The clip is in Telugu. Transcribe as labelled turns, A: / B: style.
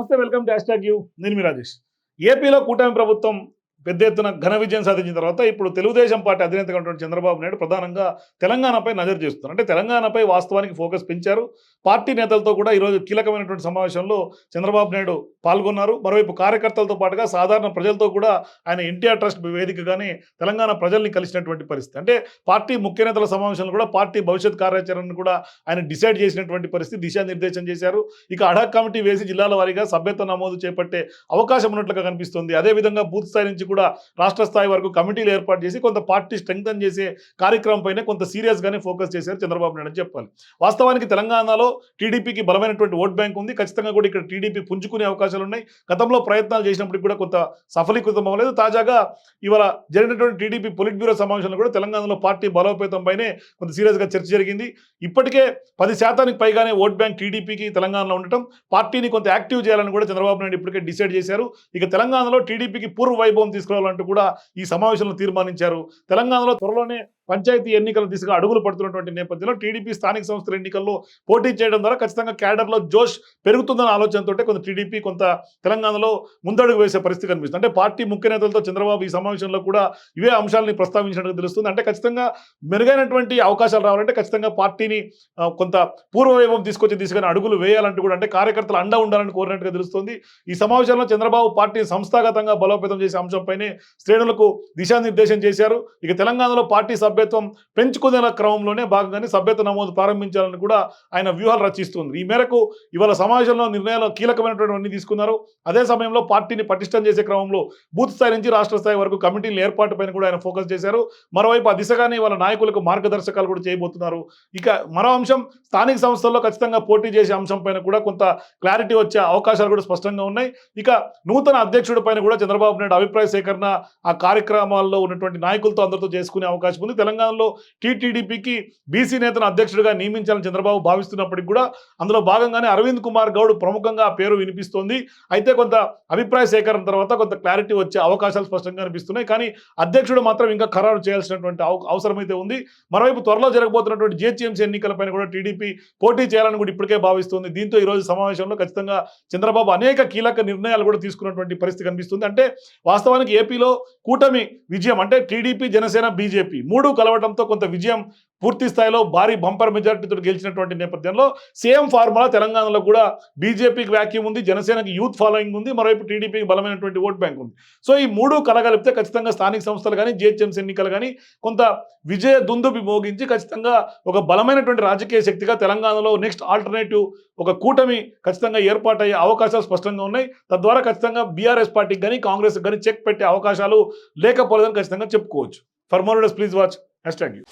A: నమస్తే వెల్కమ్ టు హ్యాష్ యూ. నేను మీ రాజేష్. ఏపీలో కూటమి ప్రభుత్వం పెద్ద ఎత్తున ఘన విజయం సాధించిన తర్వాత ఇప్పుడు తెలుగుదేశం పార్టీ అధినేతగా ఉన్నటువంటి చంద్రబాబు నాయుడు ప్రధానంగా తెలంగాణపై నజరు చేస్తున్నారు. అంటే తెలంగాణపై వాస్తవానికి ఫోకస్ పెంచారు. పార్టీ నేతలతో కూడా ఈరోజు కీలకమైనటువంటి సమావేశంలో చంద్రబాబు నాయుడు పాల్గొన్నారు. మరోవైపు కార్యకర్తలతో పాటుగా సాధారణ ప్రజలతో కూడా ఆయన ఎన్టీఆర్ ట్రస్ట్ వేదికగానే తెలంగాణ ప్రజల్ని కలిసినటువంటి పరిస్థితి. అంటే పార్టీ ముఖ్య నేతల సమావేశంలో కూడా పార్టీ భవిష్యత్ కార్యాచరణను కూడా ఆయన డిసైడ్ చేసినటువంటి పరిస్థితి దిశానిర్దేశం చేశారు. ఇక అడాక్ కమిటీ వేసి జిల్లాల వారీగా సభ్యత్వ నమోదు చేపట్టే అవకాశం ఉన్నట్లుగా కనిపిస్తుంది. అదేవిధంగా బూత్ స్థాయి నుంచి కూడా రాష్ట్ర స్థాయి వరకు కమిటీలు ఏర్పాటు చేసి కొంత పార్టీ స్ట్రెంగ్తన్ చేసే కార్యక్రమం పైన కొంత సీరియస్గానే ఫోకస్ చేశారు చంద్రబాబు నాయుడు అని చెప్పాలి. వాస్తవానికి తెలంగాణలో టీడీపీకి బలమైనటువంటి ఓట్ బ్యాంక్ ఉంది. ఖచ్చితంగా కూడా ఇక్కడ టీడీపీ పుంజుకునే అవకాశాలు ఉన్నాయి. గతంలో ప్రయత్నాలు చేసినప్పటికీ కూడా కొంత సఫలీకృతం అవ్వలేదు. తాజాగా ఇవాళ జరిగినటువంటి టీడీపీ పొలిట్ బ్యూరో సమావేశంలో కూడా తెలంగాణలో పార్టీ బలోపేతం పైనే కొంత సీరియస్గా చర్చ జరిగింది. ఇప్పటికే పది శాతానికి పైగానే ఓట్ బ్యాంక్ టీడీపీకి తెలంగాణలో ఉండటం పార్టీని కొంత యాక్టివ్ చేయాలని కూడా చంద్రబాబు నాయుడు ఇప్పటికే డిసైడ్ చేశారు. ఇక తెలంగాణలో టీడీపీకి పూర్వ వైభవం తీసుకురావాలంటూ కూడా ఈ సమావేశంలో తీర్మానించారు. తెలంగాణలో త్వరలోనే పంచాయతీ ఎన్నికల దిశగా అడుగులు పడుతున్నటువంటి నేపథ్యంలో టీడీపీ స్థానిక సంస్థల ఎన్నికల్లో పోటీ చేయడం ద్వారా ఖచ్చితంగా క్యాడర్లో జోష్ పెరుగుతుందన్న ఆలోచనతో కొంత టీడీపీ కొంత తెలంగాణలో ముందడుగు వేసే పరిస్థితి కనిపిస్తుంది. అంటే పార్టీ ముఖ్య నేతలతో చంద్రబాబు ఈ సమావేశంలో కూడా ఇవే అంశాలని ప్రస్తావించినట్టు తెలుస్తుంది. అంటే ఖచ్చితంగా మెరుగైనటువంటి అవకాశాలు రావాలంటే ఖచ్చితంగా పార్టీని కొంత పూర్వవైభవం తీసుకొచ్చే దిశగా అడుగులు వేయాలంటూ కూడా అంటే కార్యకర్తలు అండ ఉండాలని కోరినట్టుగా తెలుస్తుంది. ఈ సమావేశంలో చంద్రబాబు పార్టీ సంస్థాగతంగా బలోపేతం చేసే అంశంపైనే శ్రేణులకు దిశానిర్దేశం చేశారు. ఇక తెలంగాణలో పార్టీ సభ్యత్వం పెంచుకునే క్రమంలోనే భాగంగానే సభ్యత్వ నమోదు ప్రారంభించాలని కూడా ఆయన వ్యూహాలు రచిస్తుంది ఈ మేరకు ఇవాళ సమావేశంలో నిర్ణయాలు కీలకమైనటువంటి తీసుకున్నారు. అదే సమయంలో పార్టీని పటిష్టం చేసే క్రమంలో బూత్ స్థాయి నుంచి రాష్ట్ర స్థాయి వరకు కమిటీల ఏర్పాటు పైన కూడా ఆయన ఫోకస్ చేశారు. మరోవైపు ఆ దిశగానే వాళ్ళ నాయకులకు మార్గదర్శకాలు కూడా చేయబోతున్నారు. ఇక మరో అంశం స్థానిక సంస్థల్లో ఖచ్చితంగా పోటీ చేసే అంశం పైన కూడా కొంత క్లారిటీ వచ్చే అవకాశాలు కూడా స్పష్టంగా ఉన్నాయి. ఇక నూతన అధ్యక్షుడి పైన కూడా చంద్రబాబు నాయుడు అభిప్రాయ సేకరణ ఆ కార్యక్రమాల్లో ఉన్నటువంటి నాయకులతో అందరితో చేసుకునే అవకాశం ఉంది. తెలంగాణలో టీటీడీపీకి బీసీ నేతను అధ్యక్షుడిగా నియమించాలని చంద్రబాబు భావిస్తున్నప్పటికీ కూడా అందులో భాగంగానే అరవింద్ కుమార్ గౌడ్ ప్రముఖంగా పేరు వినిపిస్తోంది. అయితే కొంత అభిప్రాయ సేకరణ తర్వాత కొంత క్లారిటీ వచ్చే అవకాశాలు స్పష్టంగా కనిపిస్తున్నాయి కానీ అధ్యక్షుడు మాత్రం ఇంకా ఖరారు చేయాల్సినటువంటి అవ- అవసరమైతే ఉంది. మరోవైపు త్వరలో జరగబోతున్నటువంటి జిహెచ్ఎంసీ ఎన్నికలపైన కూడా టీడీపీ పోటీ చేయాలని కూడా ఇప్పటికే భావిస్తుంది. దీంతో ఈ రోజు సమావేశంలో ఖచ్చితంగా చంద్రబాబు అనేక కీలక నిర్ణయాలు కూడా తీసుకున్నటువంటి పరిస్థితి కనిపిస్తుంది. అంటే వాస్తవానికి ఏపీలో కూటమి విజయం అంటే టీడీపీ జనసేన బీజేపీ మూడు కలవడంతో కొంత విజయం పూర్తి స్థాయిలో భారీ బంపర్ మెజార్టీతో గెలిచినటువంటి నేపథ్యంలో సేమ్ ఫార్ములా తెలంగాణలో కూడా బీజేపీకి వ్యాక్యూమ్ ఉంది జనసేనకి యూత్ ఫాలోయింగ్ ఉంది మరోవైపు టీడీపీకి బలమైనటువంటి ఓట్ బ్యాంక్ ఉంది. సో ఈ మూడు కలగలిపితే ఖచ్చితంగా స్థానిక సంస్థలు కానీ జిహెచ్ఎంసీ ఎన్నికలు కానీ కొంత విజయ దుందుబి మోగించి ఖచ్చితంగా ఒక బలమైనటువంటి రాజకీయ శక్తిగా తెలంగాణలో నెక్స్ట్ ఆల్టర్నేటివ్ ఒక కూటమి ఖచ్చితంగా ఏర్పాటయ్యే అవకాశాలు స్పష్టంగా ఉన్నాయి. తద్వారా ఖచ్చితంగా బీఆర్ఎస్ పార్టీకి కానీ కాంగ్రెస్ కానీ చెక్ పెట్టే అవకాశాలు లేకపోలేదని ఖచ్చితంగా చెప్పుకోవచ్చు. For more please watch. hashtag you.